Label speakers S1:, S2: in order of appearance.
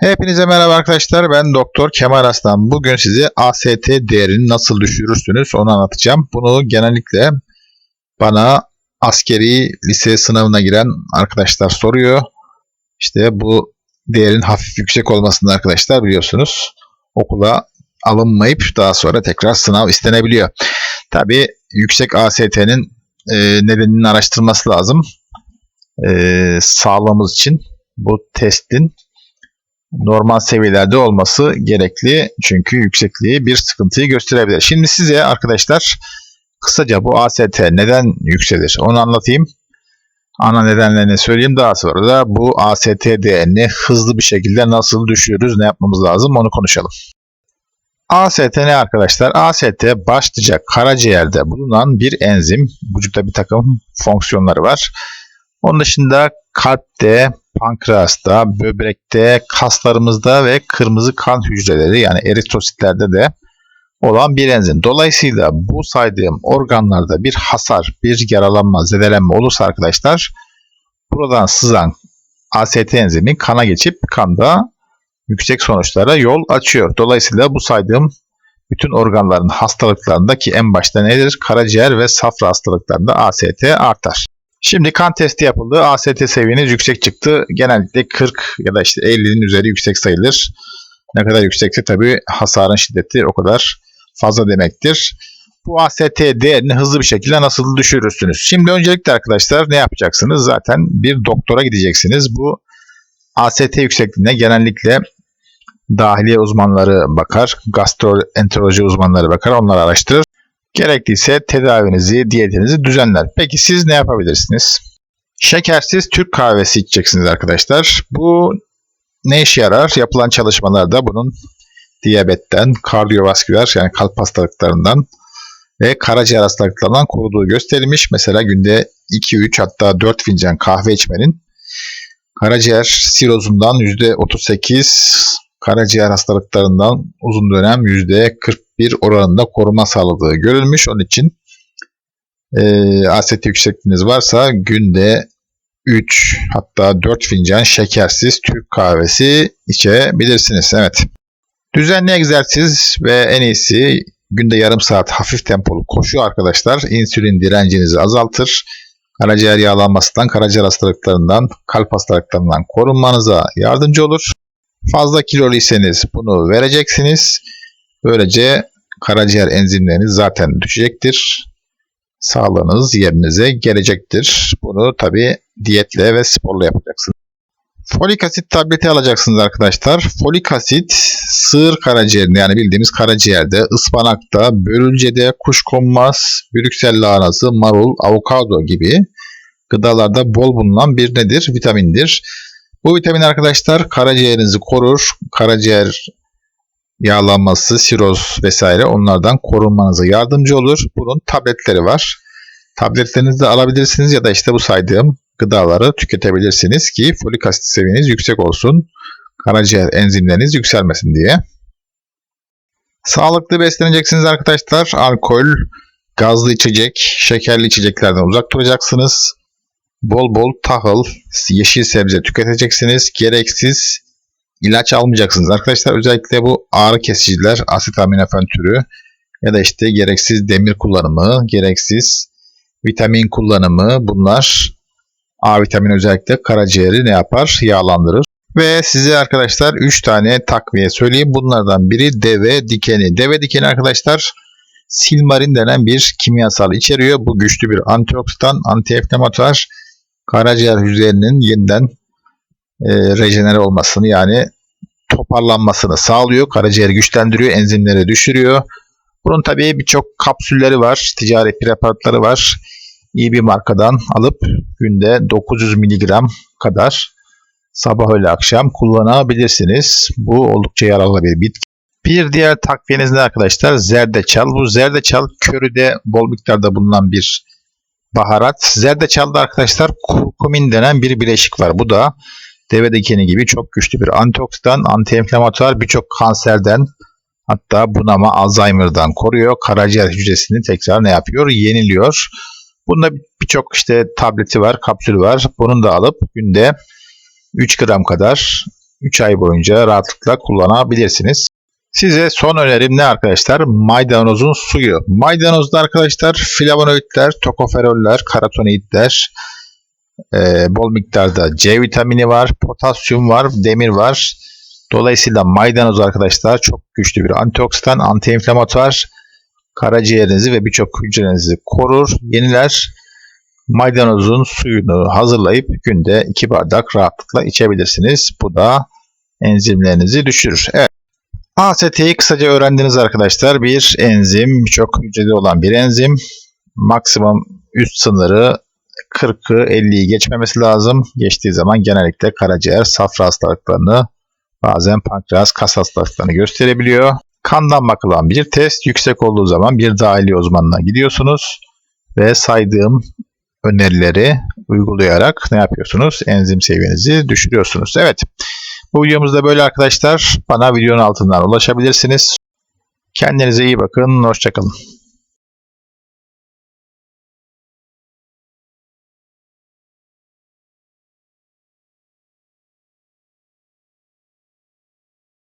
S1: Hepinize merhaba arkadaşlar. Ben Doktor Kemal Aslan. Bugün size AST değerini nasıl düşürürsünüz onu anlatacağım. Bunu genellikle bana askeri lise sınavına giren arkadaşlar soruyor. İşte bu değerin hafif yüksek olmasını arkadaşlar biliyorsunuz. Okula alınmayıp daha sonra tekrar sınav istenebiliyor. Tabi yüksek AST'nin e, nedeninin araştırması lazım. E, sağlığımız için bu testin normal seviyelerde olması gerekli. Çünkü yüksekliği bir sıkıntıyı gösterebilir. Şimdi size arkadaşlar kısaca bu AST neden yükselir onu anlatayım. Ana nedenlerini söyleyeyim daha sonra da bu AST değerini hızlı bir şekilde nasıl düşürürüz ne yapmamız lazım onu konuşalım. AST ne arkadaşlar? AST başlıca karaciğerde bulunan bir enzim. Vücutta bir takım fonksiyonları var. Onun dışında kalpte, pankreasta, böbrekte, kaslarımızda ve kırmızı kan hücreleri yani eritrositlerde de olan bir enzim. Dolayısıyla bu saydığım organlarda bir hasar, bir yaralanma, zedelenme olursa arkadaşlar buradan sızan AST enzimi kana geçip kanda yüksek sonuçlara yol açıyor. Dolayısıyla bu saydığım bütün organların hastalıklarında ki en başta nedir? Karaciğer ve safra hastalıklarında AST artar. Şimdi kan testi yapıldı. AST seviyeniz yüksek çıktı. Genellikle 40 ya da işte 50'nin üzeri yüksek sayılır. Ne kadar yüksekse tabii hasarın şiddeti o kadar fazla demektir. Bu AST değerini hızlı bir şekilde nasıl düşürürsünüz? Şimdi öncelikle arkadaşlar ne yapacaksınız? Zaten bir doktora gideceksiniz. Bu AST yüksekliğine genellikle dahiliye uzmanları bakar, gastroenteroloji uzmanları bakar, onları araştırır. Gerekliyse tedavinizi, diyetinizi düzenler. Peki siz ne yapabilirsiniz? Şekersiz Türk kahvesi içeceksiniz arkadaşlar. Bu ne işe yarar? Yapılan çalışmalarda bunun diyabetten, kardiyovasküler yani kalp hastalıklarından ve karaciğer hastalıklarından koruduğu gösterilmiş. Mesela günde 2-3 hatta 4 fincan kahve içmenin karaciğer sirozundan %38, karaciğer hastalıklarından uzun dönem %41 oranında koruma sağladığı görülmüş. Onun için e, AST yüksekliğiniz varsa günde 3 hatta 4 fincan şekersiz Türk kahvesi içebilirsiniz. Evet. Düzenli egzersiz ve en iyisi günde yarım saat hafif tempolu koşu arkadaşlar insülin direncinizi azaltır. Karaciğer yağlanmasından, karaciğer hastalıklarından, kalp hastalıklarından korunmanıza yardımcı olur. Fazla kiloluyseniz bunu vereceksiniz. Böylece karaciğer enzimleriniz zaten düşecektir. Sağlığınız yerinize gelecektir. Bunu tabi diyetle ve sporla yapacaksınız. Folik asit tableti alacaksınız arkadaşlar. Folik asit sığır karaciğerinde yani bildiğimiz karaciğerde, ıspanakta, börülcede, kuşkonmaz, brüksel lahanası, marul, avokado gibi gıdalarda bol bulunan bir nedir? Vitamindir. Bu vitamin arkadaşlar karaciğerinizi korur. Karaciğer yağlanması, siroz vesaire onlardan korunmanıza yardımcı olur. Bunun tabletleri var. Tabletlerinizi de alabilirsiniz ya da işte bu saydığım gıdaları tüketebilirsiniz ki folik asit seviyeniz yüksek olsun. Karaciğer enzimleriniz yükselmesin diye. Sağlıklı besleneceksiniz arkadaşlar. Alkol, gazlı içecek, şekerli içeceklerden uzak duracaksınız. Bol bol tahıl, yeşil sebze tüketeceksiniz. Gereksiz ilaç almayacaksınız. Arkadaşlar özellikle bu ağrı kesiciler, asetaminofen türü ya da işte gereksiz demir kullanımı, gereksiz vitamin kullanımı bunlar A vitamini özellikle karaciğeri ne yapar? Yağlandırır. Ve size arkadaşlar 3 tane takviye söyleyeyim. Bunlardan biri deve dikeni. Deve dikeni arkadaşlar silmarin denen bir kimyasal içeriyor. Bu güçlü bir antioksidan, antiinflamatuar karaciğer hücrelerinin yeniden e, rejenere olmasını yani toparlanmasını sağlıyor. Karaciğeri güçlendiriyor, enzimleri düşürüyor. Bunun tabii birçok kapsülleri var, ticari preparatları var. İyi bir markadan alıp günde 900 mg kadar sabah öğle akşam kullanabilirsiniz. Bu oldukça yararlı bir bitki. Bir diğer takviyeniz ne arkadaşlar? Zerdeçal. Bu zerdeçal körüde bol miktarda bulunan bir baharat. Zerdeçalda arkadaşlar kurkumin denen bir bileşik var. Bu da deve dikeni gibi çok güçlü bir antioksidan, antiinflamatuar birçok kanserden hatta bunama Alzheimer'dan koruyor. Karaciğer hücresini tekrar ne yapıyor? Yeniliyor. Bunda birçok işte tableti var, kapsülü var. Bunun da alıp günde 3 gram kadar 3 ay boyunca rahatlıkla kullanabilirsiniz. Size son önerim ne arkadaşlar? Maydanozun suyu. Maydanozda arkadaşlar flavonoidler, tokoferoller, karotenoidler, e, bol miktarda C vitamini var, potasyum var, demir var. Dolayısıyla maydanoz arkadaşlar çok güçlü bir antioksidan, antiinflamatuar, karaciğerinizi ve birçok hücrelerinizi korur, yeniler. Maydanozun suyunu hazırlayıp günde 2 bardak rahatlıkla içebilirsiniz. Bu da enzimlerinizi düşürür. Evet. AST'yi kısaca öğrendiniz arkadaşlar. Bir enzim, çok hücreli olan bir enzim. Maksimum üst sınırı 40'ı 50'yi geçmemesi lazım. Geçtiği zaman genellikle karaciğer, safra hastalıklarını, bazen pankreas, kas hastalıklarını gösterebiliyor. Kandan bakılan bir test. Yüksek olduğu zaman bir dahili uzmanına gidiyorsunuz ve saydığım önerileri uygulayarak ne yapıyorsunuz? Enzim seviyenizi düşürüyorsunuz. Evet. Bu videomuzda böyle arkadaşlar. Bana videonun altından ulaşabilirsiniz. Kendinize iyi bakın. Hoşçakalın.